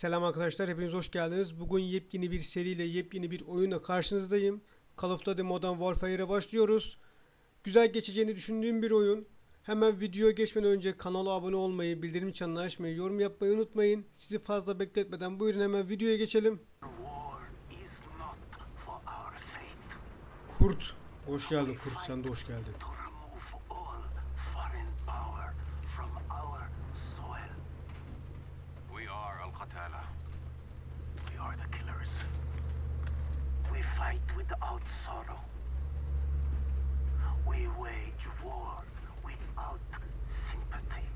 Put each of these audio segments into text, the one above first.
Selam arkadaşlar, hepiniz hoş geldiniz. Bugün yepyeni bir seriyle, yepyeni bir oyunla karşınızdayım. Call of Duty Modern Warfare'e başlıyoruz. Güzel geçeceğini düşündüğüm bir oyun. Hemen videoya geçmeden önce kanala abone olmayı, bildirim çanını açmayı, yorum yapmayı unutmayın. Sizi fazla bekletmeden buyurun hemen videoya geçelim. Kurt, hoş geldin Kurt, sen de hoş geldin. Sorrow. We wage war without sympathy.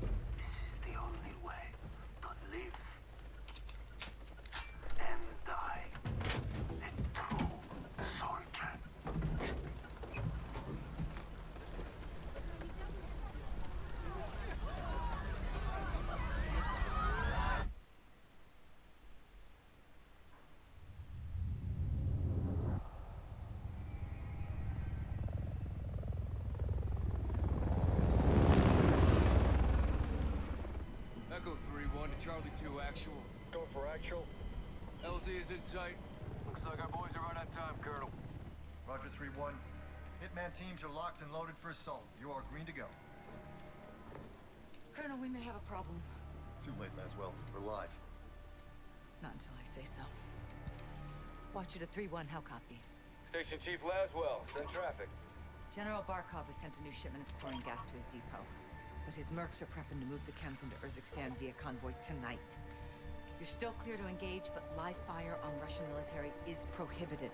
This is the only way to live and die a true soldier. Echo 3-1 to Charlie 2 actual. Go for actual. LZ is in sight. Looks like our boys are right on time, Colonel. Roger 3-1. Hitman teams are locked and loaded for assault. You are green to go. Colonel, we may have a problem. Too late, Laswell. We're live. Not until I say so. Watch it at 3-1, how copy? Station Chief Laswell, send traffic. General Barkov has sent a new shipment of chlorine gas to his depot. But his mercs are prepping to move the chems into Urzikstan via convoy tonight. You're still clear to engage, but live fire on Russian military is prohibited.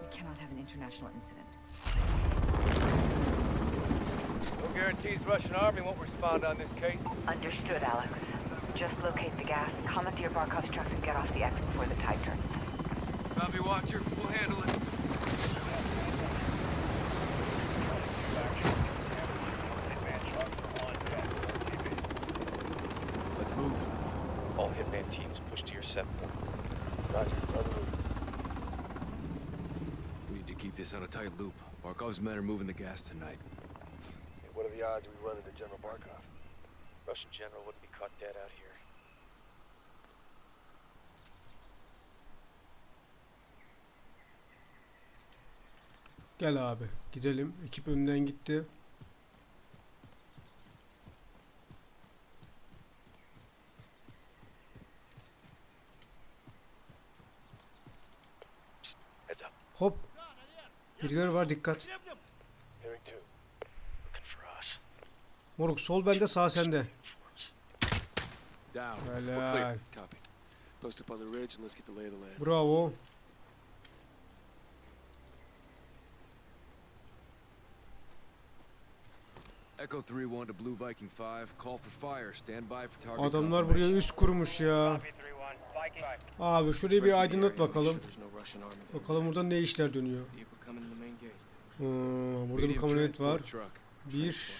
We cannot have an international incident. No guarantees Russian army won't respond on this case. Understood, Alex. Just locate the gas, commandeer Barkov's trucks, and get off the X before the tide turns. Copy, Watcher. We'll handle it. Keep this on a tight loop. Barkov's men are moving the gas tonight. What are the odds we run into General Barkov? Russian general wouldn't be caught dead out here. Gel abi, gidelim. Ekip önden gitti. Heads up. Hop. Birileri var, dikkat. Moruk sol bende, sağ sende. Helal. Bravo. Echo 3-1 to Blue Viking 5. Call for fire. Stand by for target Adamlar buraya üst kurmuş ya. Abi şurayı bir aydınlat bakalım. Bakalım burada ne işler dönüyor. Hmm, burada bir kamyonet var. Bir.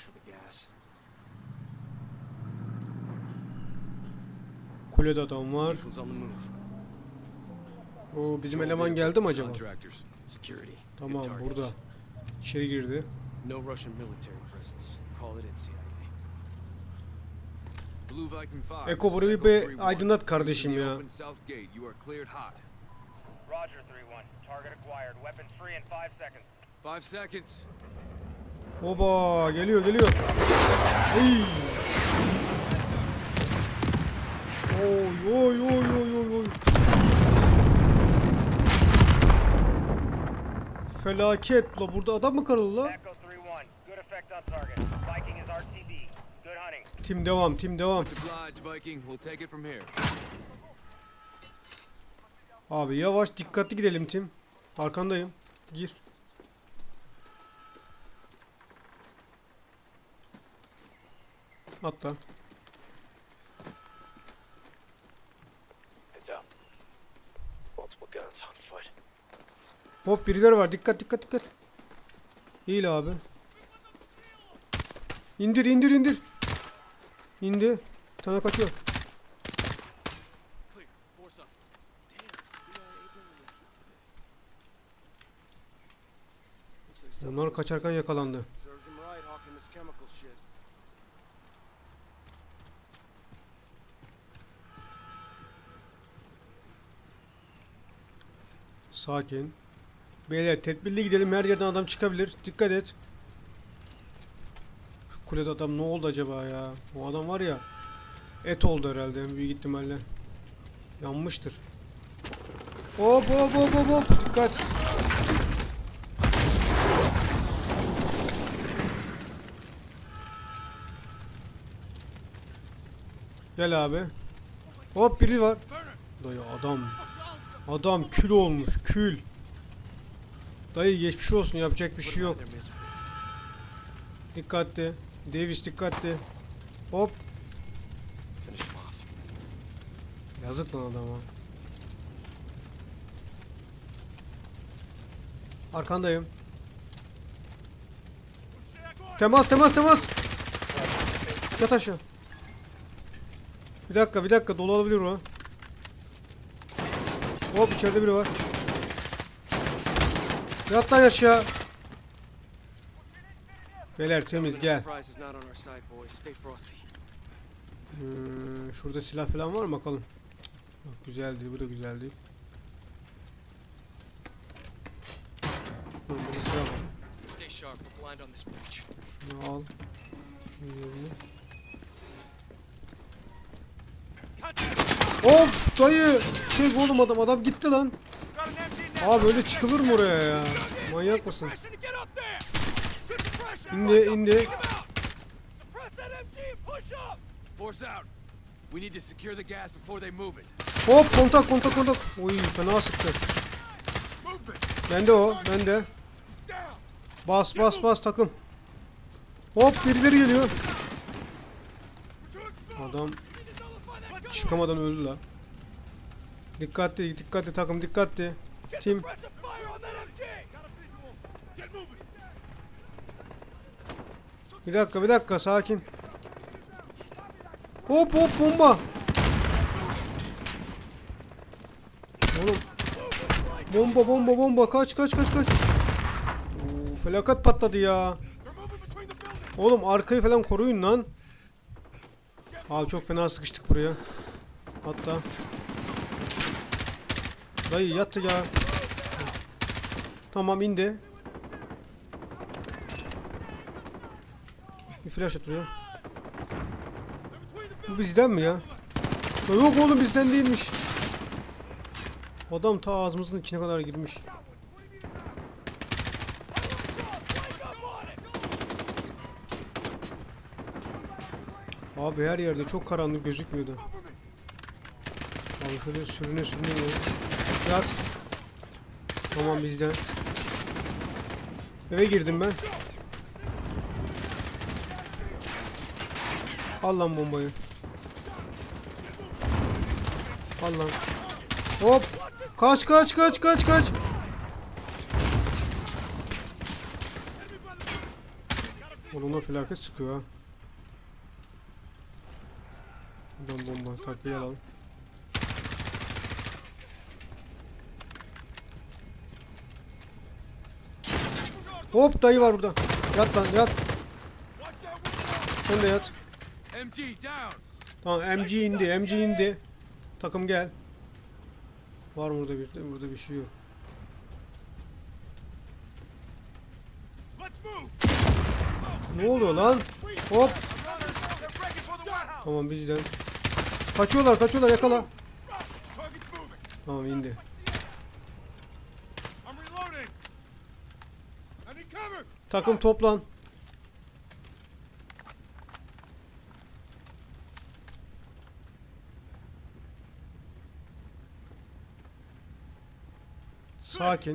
Kulede adam var. O bizim eleman geldi mi acaba? Tamam burada. İçeri girdi. No Russian military presence. Call it in Eko, burayı bir 3-1. aydınlat kardeşim ya. open South gate. You are cleared hot. Roger 3-1. Target acquired. Weapons free in 5 seconds. Five seconds. Oba geliyor geliyor. Ey. Oy oy oy oy oy oy. Felaket la burada adam mı karalı la? Tim devam tim devam. Abi yavaş dikkatli gidelim Tim. Arkandayım. Gir. Atla. Hop birileri var. Dikkat dikkat dikkat. İyi abi. İndir indir indir. İndi. Bir tane kaçıyor. Onlar kaçarken yakalandı. Sakin. Beyler tedbirli gidelim her yerden adam çıkabilir. Dikkat et. Kulede adam ne oldu acaba ya? O adam var ya. Et oldu herhalde büyük ihtimalle. Yanmıştır. Hop hop hop hop hop. Dikkat. Gel abi. Hop biri var. Dayı adam. Adam kül olmuş kül. Dayı geçmiş olsun yapacak bir şey yok. Dikkatli. Davis dikkatli. Hop. Yazık lan adama. Arkandayım. Temas temas temas. Yat aşağı. Bir dakika bir dakika dolu olabilir o. Hop içeride biri var. Yat lan aşağı. Beyler temiz gel. Hmm, şurada silah falan var mı bakalım. Bak, güzel değil bu da güzel değil. Burada silah var. Şunu al. Şunu yerine. Of dayı! Çek oğlum adam adam gitti lan. Abi böyle çıkılır mı oraya ya? Manyak mısın? İndi indi. Force out. We need to secure the gas before they move it. Hop kontak kontak kontak. Oy fena sıktı. Bende o bende. Bas bas bas takım. Hop birileri geliyor. Adam çıkamadan öldü la. Dikkatli dikkatli takım dikkatli. Tim. Bir dakika bir dakika sakin. Hop hop bomba. Oğlum. Bomba bomba bomba kaç kaç kaç kaç. Oo, felaket patladı ya. Oğlum arkayı falan koruyun lan. Abi çok fena sıkıştık buraya. Hatta. Dayı yat ya. Tamam indi. Bir flash atıyor. Bu bizden mi ya? Ya Yok oğlum bizden değilmiş. Adam ta ağzımızın içine kadar girmiş. Abi her yerde çok karanlık gözükmüyordu. Abi şöyle sürüne sürüne gidiyor. Yat. Tamam bizden. Eve girdim ben. Al lan bombayı. Al lan. Hop. Kaç kaç kaç kaç kaç. Onunla felaket sıkıyor ha. Buradan bomba takviye alalım. Hop dayı var burada. Yat lan yat. Sen de yat. MG down. Tamam MG indi MG indi. Takım gel. Var mı burada bir burada bir şey yok. Ne oluyor lan? Hop. Tamam bizden. Kaçıyorlar kaçıyorlar yakala. Tamam indi. Takım toplan. Sakin. Gas must be inside. Unless we're too late.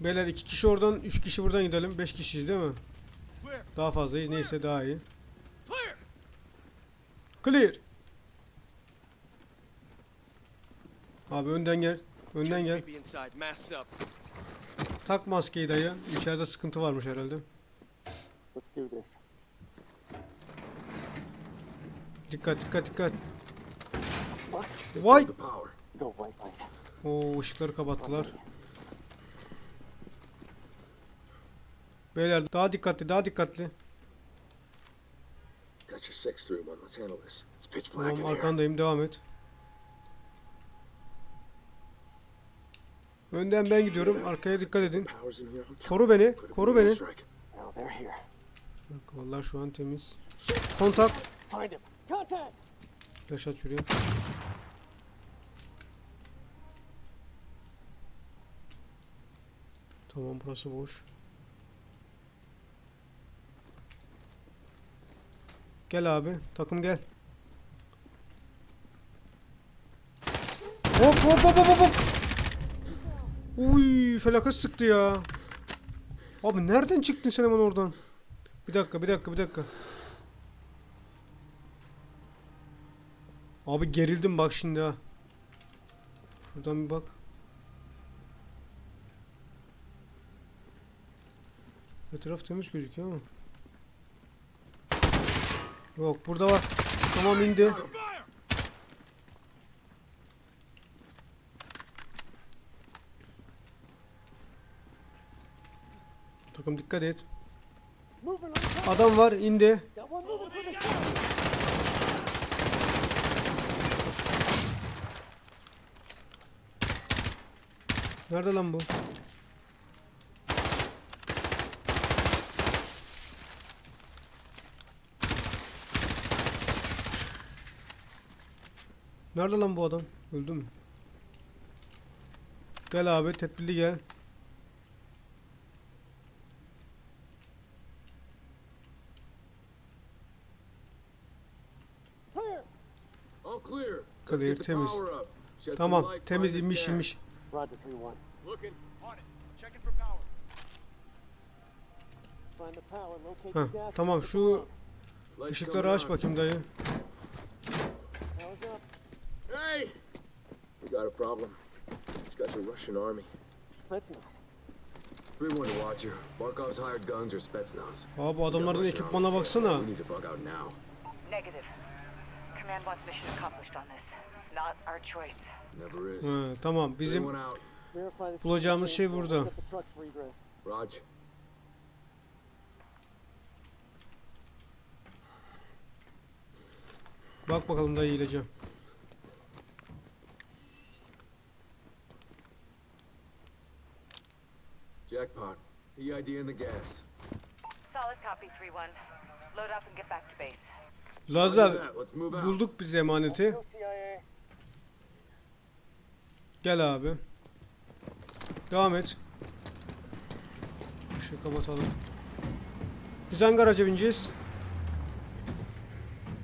Beyler iki kişi oradan, üç kişi buradan gidelim. Beş kişiyiz değil mi? Daha fazlayız. Neyse daha iyi. Clear. Abi önden gel. Önden gel. Tak maskeyi dayı. İçeride sıkıntı varmış herhalde. Dikkat dikkat dikkat. Vay. Oo ışıkları kapattılar. Beyler daha dikkatli daha dikkatli. Tamam arkandayım devam et. Önden ben gidiyorum. Arkaya dikkat edin. Koru beni. Koru beni. Bak, vallahi şu an temiz. Kontak. Flash at. Tamam burası boş. Gel abi. Takım gel. Hop hop hop hop hop. Uy felaket sıktı ya. Abi nereden çıktın sen hemen oradan? Bir dakika bir dakika bir dakika. Abi gerildim bak şimdi ha. Şuradan bir bak. Etraf temiz gözüküyor ama. Yok burada var. Tamam indi. Takım dikkat et. Adam var indi. Nerede lan bu? Nerede lan bu adam? Öldü mü? Gel abi tedbirli gel. Clear! Temiz. Tamam temiz inmiş inmiş. Roger 3-1. Looking. Find the power, locate Heh, tamam şu ışıkları aç bakayım dayı. Power's up. Hey! We got a problem. These guys are Russian army. Spetsnaz. 3-1 to Watcher. Barkov's hired guns or Spetsnaz. Abi adamların ekipmana baksana. We need to bug out now. Negative. Command wants mission accomplished on this. Not our choice. Never is. He, tamam bizim 3-1 out. Verify this Bulacağımız şey burada. Raj. bak bakalım dayı Jackpot. EID in the gas. Solid copy, 3-1. Load up and get back to base. Out. bulduk biz emaneti. Gel abi. Devam et. Işığı kapatalım. Biz hangi araca bineceğiz?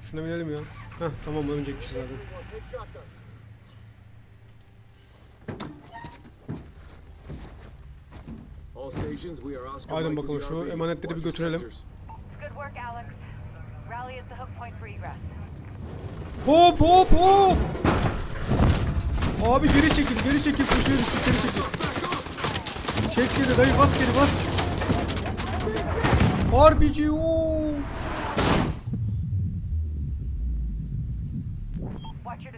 Şuna binelim ya. Heh tamam binecekmişiz zaten. All stations, we are Oscar Haydi Mike to bakalım, the şu RV. emanetleri bir Watch your götürelim. sectors. Good work, Alex. Rally at the hook point for egress. Hop hop hop! Abi geri çekil, geri çekil, köşeye düştük, geri çekil. Çek geri dayı, bas geri, bas. Harbici to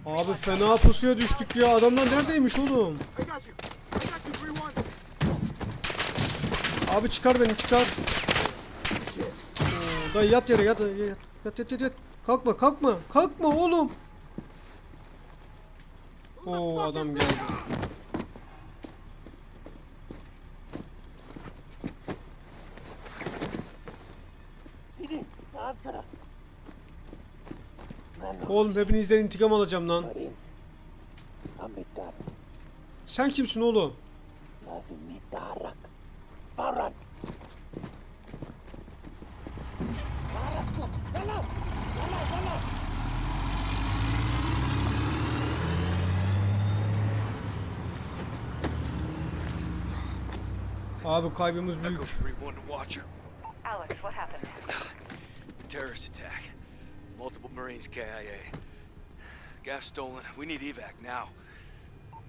Abi 3-1. fena pusuya düştük ya. Adamlar neredeymiş oğlum? I got you. I got you, 3-1. Abi çıkar beni çıkar. Oo, dayı yat yere yat yat yat yat yat yat. Kalkma kalkma kalkma oğlum. Oo adam geldi. CD, answer. Man, Oğlum hepinizden intikam alacağım lan. Sen kimsin oğlum? Abi kaybımız büyük. Echo 3-1 to Watcher. Alex, what happened? Terrorist attack. Multiple Marines KIA. Gas stolen. We need evac now.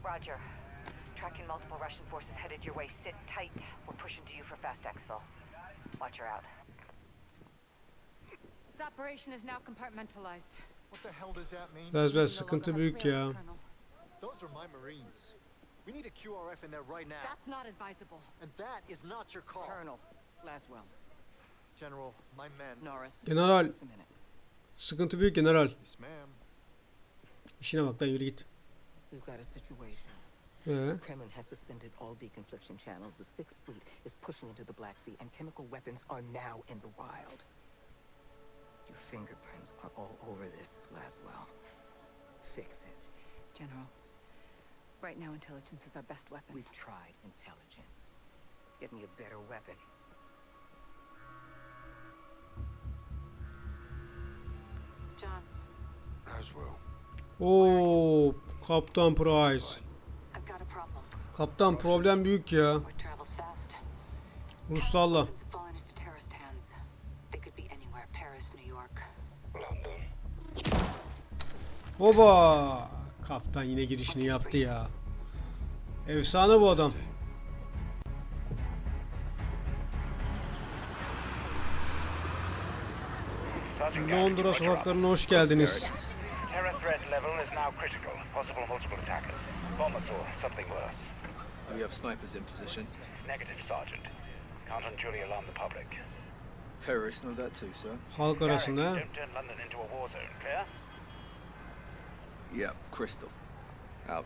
Roger. Tracking multiple Russian forces headed your way. Sit tight. We're pushing to you for fast exfil. Watcher out. This operation is now compartmentalized. What the hell does that mean? Biraz biraz We sıkıntı büyük ya. Those are my Marines. We need a QRF in there right now. That's not advisable. And that is not your call. Colonel Laswell, General, my men. Norris. General Just a minute. sıkıntı büyük general. Yes, ma'am. İşine bak lan yürü git. We've got a situation. Ee, The Kremlin has suspended all deconfliction channels. The Sixth Fleet is pushing into the Black Sea, and chemical weapons are now in the wild. Your fingerprints are all over this, Laswell. Fix it. General, right now intelligence is our best weapon. We've tried intelligence. Get me a better weapon. John, Laswell. Oo, Kaptan Price. I've got a problem. Kaptan problem büyük ya. What travels fast? Ruslarla. It's fallen into terrorist hands. They could be anywhere. Paris, New York. London. Oba! Kaptan yine girişini yaptı ya. Efsane bu adam. Londra sokaklarına hoş geldiniz. We have snipers in position? Negative, Sergeant. Can't unduly alarm the public. Terrorists know that too, sir. Halk arasında. ha. Don't turn London into a war zone, clear? Yep, Crystal. Out.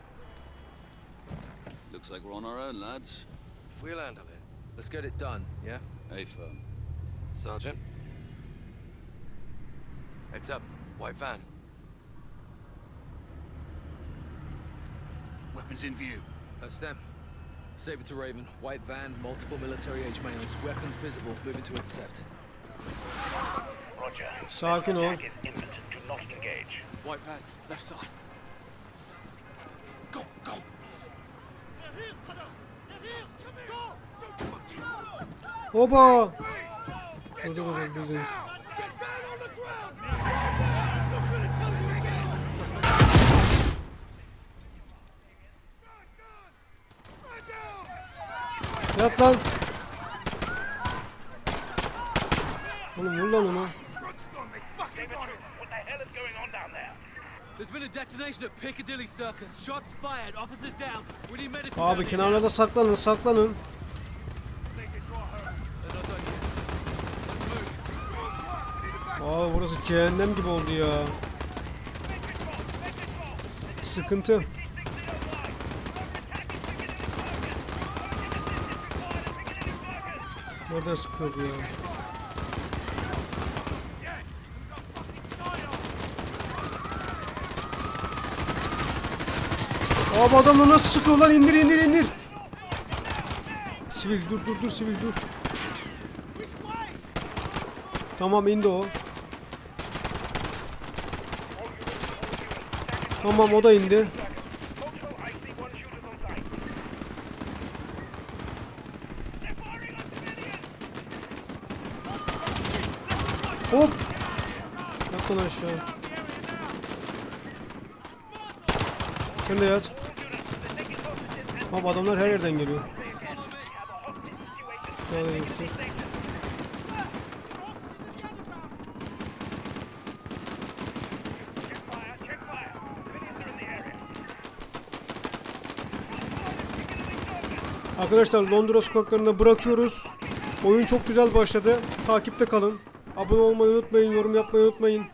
Looks like we're on our own, lads. We'll handle it. Let's get it done, yeah? A firm. Sergeant. Heads up. White van. Weapons in view. That's them. Saber to Raven, white van, multiple military age males, weapons visible, moving to intercept. Roger. Sakin ol. Attack is. Do not engage. White van, left side. Go, go! Oba! Dur dur dur dur. dur. Yat lan. Oğlum vur lan onu. What the hell is going on down there? There's been a detonation at Piccadilly Circus. Shots fired. Officers down. We need medical. Abi kenarlarda saklanın saklanın. Abi burası cehennem gibi oldu ya. Sıkıntı. Nereden sıkıyor bu ya? Abi adamla nasıl sıkıyor lan indir indir indir. Sivil dur dur dur sivil dur. Tamam indi o. Tamam o da indi. Hop. Yat lan aşağı. Sen de yat. Abi adamlar her yerden geliyor. Arkadaşlar Londra sokaklarında bırakıyoruz. Oyun çok güzel başladı. Takipte kalın. Abone olmayı unutmayın, yorum yapmayı unutmayın.